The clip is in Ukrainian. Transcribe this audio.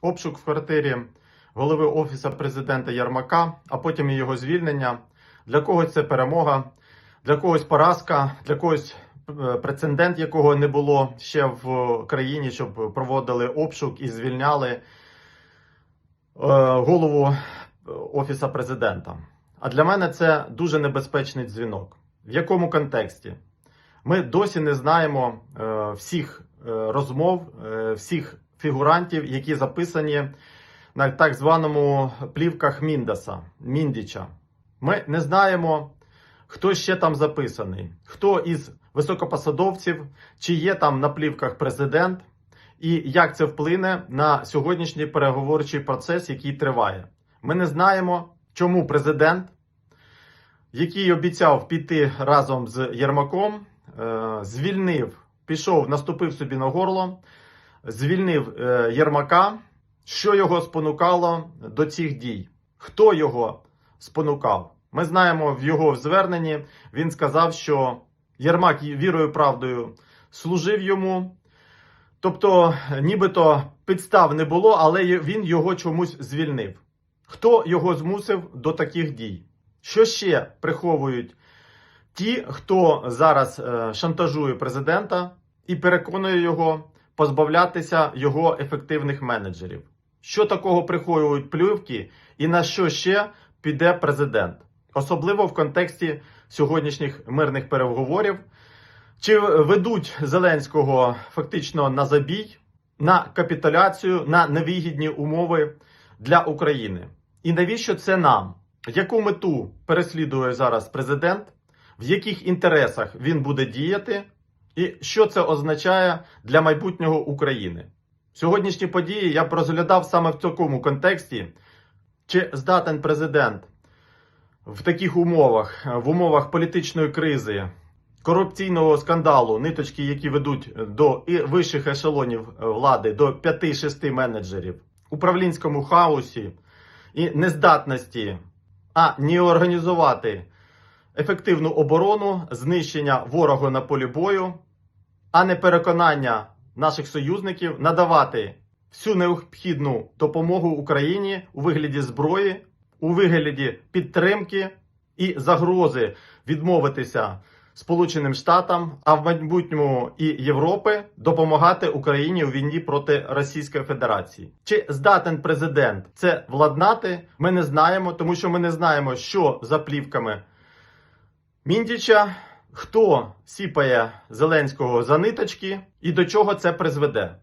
обшук в квартирі голови Офісу президента Ярмака, а потім і його звільнення. Для когось це перемога, для когось поразка, для когось е, прецедент, якого не було ще в країні, щоб проводили обшук і звільняли е, голову Офіса президента. А для мене це дуже небезпечний дзвінок. В якому контексті? Ми досі не знаємо е, всіх розмов, всіх фігурантів, які записані на так званому плівках Міндаса, Міндіча. Ми не знаємо, хто ще там записаний, хто із високопосадовців, чи є там на плівках президент, і як це вплине на сьогоднішній переговорчий процес, який триває. Ми не знаємо, чому президент, який обіцяв піти разом з Єрмаком, е, звільнив, пішов, наступив собі на горло, звільнив е, Єрмака. Що його спонукало до цих дій? Хто його спонукав? Ми знаємо в його зверненні. Він сказав, що Єрмак вірою правдою служив йому. Тобто, нібито підстав не було, але він його чомусь звільнив. Хто його змусив до таких дій? Що ще приховують ті, хто зараз е, шантажує президента і переконує його позбавлятися його ефективних менеджерів? Що такого приховують плівки, і на що ще піде президент? Особливо в контексті сьогоднішніх мирних переговорів. Чи ведуть Зеленського фактично на забій, на капітуляцію, на невигідні умови для України? І навіщо це нам? Яку мету переслідує зараз президент? В яких інтересах він буде діяти? І що це означає для майбутнього України? Сьогоднішні події я б розглядав саме в такому контексті, чи здатен президент в таких умовах, в умовах політичної кризи, корупційного скандалу, ниточки, які ведуть до і вищих ешелонів влади, до 5-6 менеджерів, управлінському хаосі і нездатності, а не організувати ефективну оборону, знищення ворога на полі бою, а не переконання наших союзників надавати всю необхідну допомогу Україні у вигляді зброї, у вигляді підтримки і загрози відмовитися Сполученим Штатам, а в майбутньому і Європи допомагати Україні у війні проти Російської Федерації. Чи здатен президент це владнати? Ми не знаємо, тому що ми не знаємо, що за плівками Міндіча, хто сіпає Зеленського за ниточки і до чого це призведе.